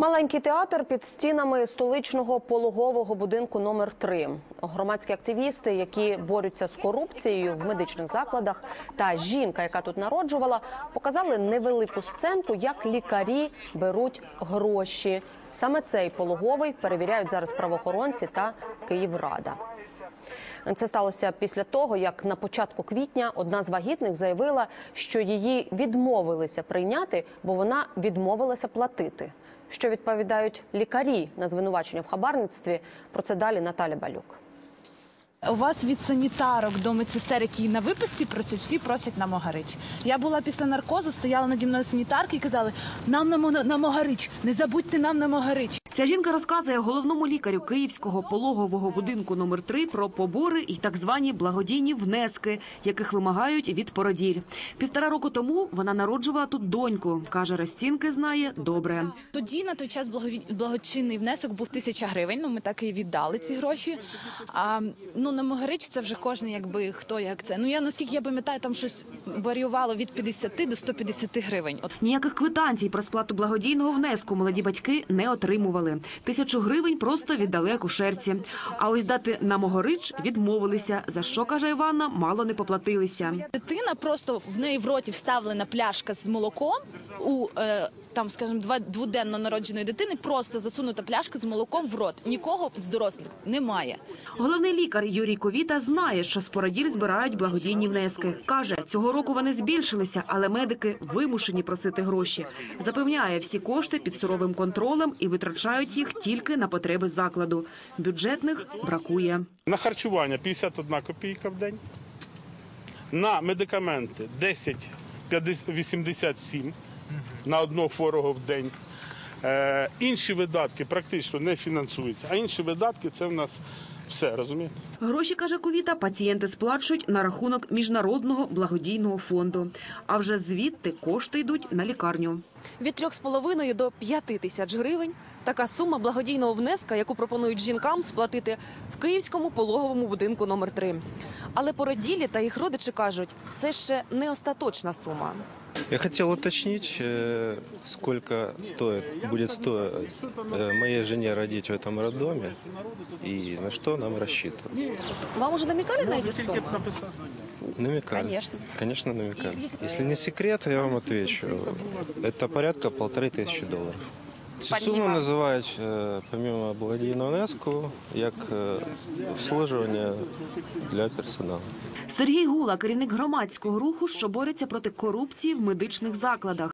Маленький театр під стінами столичного пологового будинку номер 3 Громадські активісти, які борються з корупцією в медичних закладах, та жінка, яка тут народжувала, показали невелику сценку, як лікарі беруть гроші. Саме цей пологовий перевіряють зараз правоохоронці та Київрада. Це сталося після того, як на початку квітня одна з вагітних заявила, що її відмовилися прийняти, бо вона відмовилася платити. Що відповідають лікарі на звинувачення в хабарництві? Про це далі Наталя Балюк. У вас від санітарок до медсестер, які на виписці працюють, всі просять на Могарич. Я була після наркозу, стояла наді мною санітарки і казали: нам на, Мо- на Могарич, не забудьте нам на Могарич. Ця жінка розказує головному лікарю Київського пологового будинку номер 3 про побори і так звані благодійні внески, яких вимагають від породіль. Півтора року тому вона народжувала тут доньку. каже, розцінки знає добре. Тоді на той час благочинний внесок був тисяча гривень. Ну ми так і віддали ці гроші. А ну на Могарич це вже кожен, якби хто як це. Ну я наскільки я пам'ятаю, там щось варіювало від 50 до 150 гривень. Ніяких квитанцій про сплату благодійного внеску молоді батьки не отримували. Тисячу гривень просто віддали акушерці. А ось дати на Могорич відмовилися. За що каже Іванна, мало не поплатилися. Дитина просто в неї в роті вставлена пляшка з молоком у е, там, скажімо, два дводенно народженої дитини. Просто засунута пляшка з молоком в рот. Нікого з дорослих немає. Головний лікар Юрій Ковіта знає, що з породіль збирають благодійні внески. Каже, цього року вони збільшилися, але медики вимушені просити гроші. Запевняє, всі кошти під суровим контролем і витрачають їх тільки на потреби закладу. Бюджетних бракує. На харчування 51 копійка в день. На медикаменти 10,87 на одного хворого в день. Е, інші видатки практично не фінансуються, а інші видатки це в нас все, розумієте? Гроші каже Ковіта, пацієнти сплачують на рахунок міжнародного благодійного фонду. А вже звідти кошти йдуть на лікарню. Від 3,5 до 5 тисяч гривень така сума благодійного внеска, яку пропонують жінкам сплатити в київському пологовому будинку номер 3 Але породілі та їх родичі кажуть, це ще не остаточна сума. Я хотел уточнить, э, сколько стоит, будет стоить э, моей жене родить в этом роддоме и на что нам рассчитывать. Вам уже намікали на ці суми? Намекали. Конечно. Конечно, намекали. Если не секрет, я вам отвечу. Это порядка полторы тисячі доларів. Цю суму називають, е, помимо благодійного внеску, як обслужування обслуговування для персоналу. Сергій Гула, керівник громадського руху, що бореться проти корупції в медичних закладах.